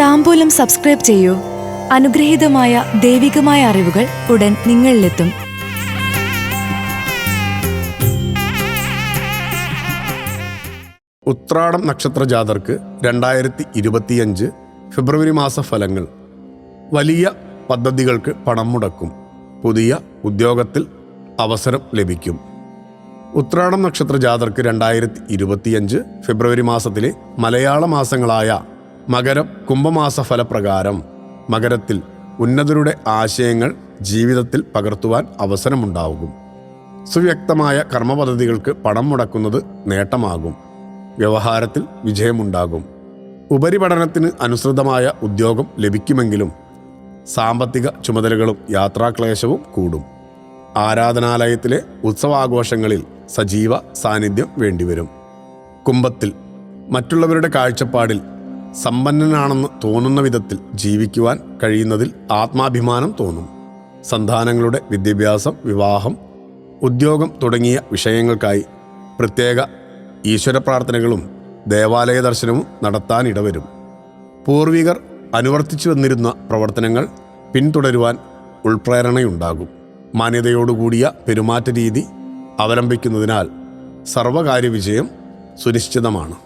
താമ്പൂലം subscribe ചെയ്യൂ. അനുഗ്രഹീതമായ ദൈവികമായ അറിവുകൾ ഉടൻ നിങ്ങളിലെത്തും. ഉത്രാടം നക്ഷത്ര ജാതർക്ക് രണ്ടായിരത്തി ഇരുപത്തിയഞ്ച് ഫെബ്രുവരി മാസ ഫലങ്ങൾ. വലിയ പദ്ധതികൾക്ക് പണം മുടക്കും. പുതിയ ഉദ്യോഗത്തിൽ അവസരം ലഭിക്കും. ഉത്രാടം നക്ഷത്ര ജാതർക്ക് രണ്ടായിരത്തി ഇരുപത്തിയഞ്ച് ഫെബ്രുവരി മാസത്തിലെ മലയാള മാസങ്ങളായ മകരം കുംഭമാസ ഫലപ്രകാരം മകരത്തിൽ ഉന്നതരുടെ ആശയങ്ങൾ ജീവിതത്തിൽ പകർത്തുവാൻ അവസരമുണ്ടാകും. സുവ്യക്തമായ കർമ്മപദ്ധതികൾക്ക് പണം മുടക്കുന്നത് നേട്ടമാകും. വ്യവഹാരത്തിൽ വിജയമുണ്ടാകും. ഉപരിപഠനത്തിന് അനുസൃതമായ ഉദ്യോഗം ലഭിക്കുമെങ്കിലും സാമ്പത്തിക ചുമതലകളും യാത്രാക്ലേശവും കൂടും. ആരാധനാലയത്തിലെ ഉത്സവാഘോഷങ്ങളിൽ സജീവ സാന്നിധ്യം വേണ്ടിവരും. കുംഭത്തിൽ മറ്റുള്ളവരുടെ കാഴ്ചപ്പാടിൽ സമ്പന്നനാണെന്ന് തോന്നുന്ന വിധത്തിൽ ജീവിക്കുവാൻ കഴിയുന്നതിൽ ആത്മാഭിമാനം തോന്നും. സന്താനങ്ങളുടെ വിദ്യാഭ്യാസം വിവാഹം ഉദ്യോഗം തുടങ്ങിയ വിഷയങ്ങൾക്കായി പ്രത്യേക ഈശ്വര പ്രാർത്ഥനകളും ദേവാലയ ദർശനവും നടത്താനിടവരും പൂർവികർ അനുവർത്തിച്ചു വന്നിരുന്ന പ്രവർത്തനങ്ങൾ പിന്തുടരുവാൻ ഉൾപ്രേരണയുണ്ടാകും. മാന്യതയോടുകൂടിയ പെരുമാറ്റ രീതി അവലംബിക്കുന്നതിനാൽ സർവകാര്യ വിജയം സുനിശ്ചിതമാണ്.